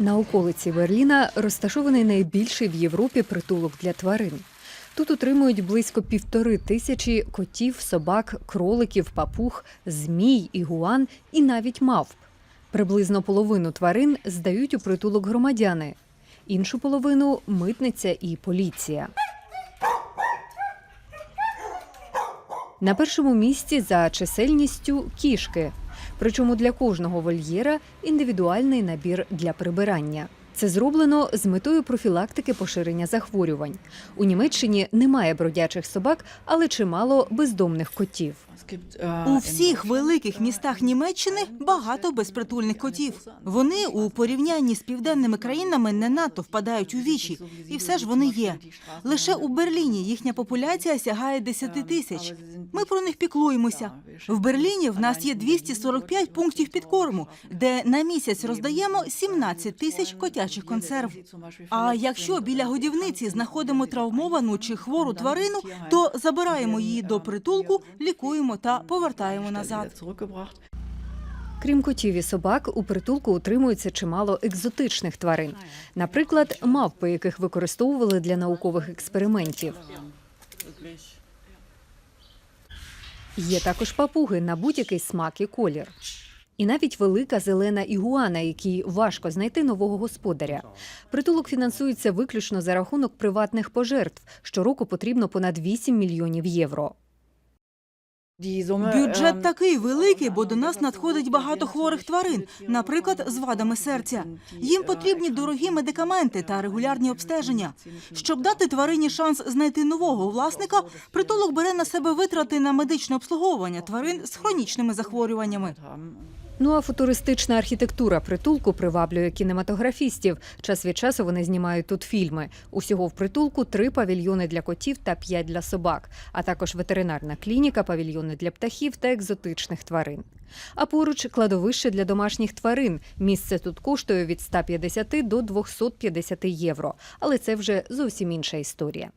На околиці Берліна розташований найбільший в Європі притулок для тварин. Тут утримують близько півтори тисячі котів, собак, кроликів, папуг, змій, ігуан і навіть мавп. Приблизно половину тварин здають у притулок громадяни, іншу половину митниця і поліція. На першому місці за чисельністю кішки. Причому для кожного вольєра індивідуальний набір для прибирання. Це зроблено з метою профілактики поширення захворювань. У Німеччині немає бродячих собак, але чимало бездомних котів. У всіх великих містах Німеччини багато безпритульних котів. Вони у порівнянні з південними країнами не надто впадають у вічі, і все ж вони є. Лише у Берліні їхня популяція сягає 10 тисяч. Ми про них піклуємося. В Берліні в нас є 245 пунктів підкорму, де на місяць роздаємо 17 тисяч котячих консерв. А якщо біля годівниці знаходимо травмовану чи хвору тварину, то забираємо її до притулку, лікуємо та повертаємо назад. Крім котів і собак, у притулку утримується чимало екзотичних тварин, наприклад, мавпи, яких використовували для наукових експериментів. Є також папуги на будь-який смак і колір. І навіть велика зелена ігуана, якій важко знайти нового господаря. Притулок фінансується виключно за рахунок приватних пожертв. Щороку потрібно понад 8 мільйонів євро. Бюджет такий великий, бо до нас надходить багато хворих тварин, наприклад, з вадами серця. Їм потрібні дорогі медикаменти та регулярні обстеження. Щоб дати тварині шанс знайти нового власника, притулок бере на себе витрати на медичне обслуговування тварин з хронічними захворюваннями. Ну а футуристична архітектура притулку приваблює кінематографістів. Час від часу вони знімають тут фільми. Усього в притулку три павільйони для котів та п'ять для собак, а також ветеринарна клініка, павільйони для птахів та екзотичних тварин. А поруч кладовище для домашніх тварин. Місце тут коштує від 150 до 250 євро. Але це вже зовсім інша історія.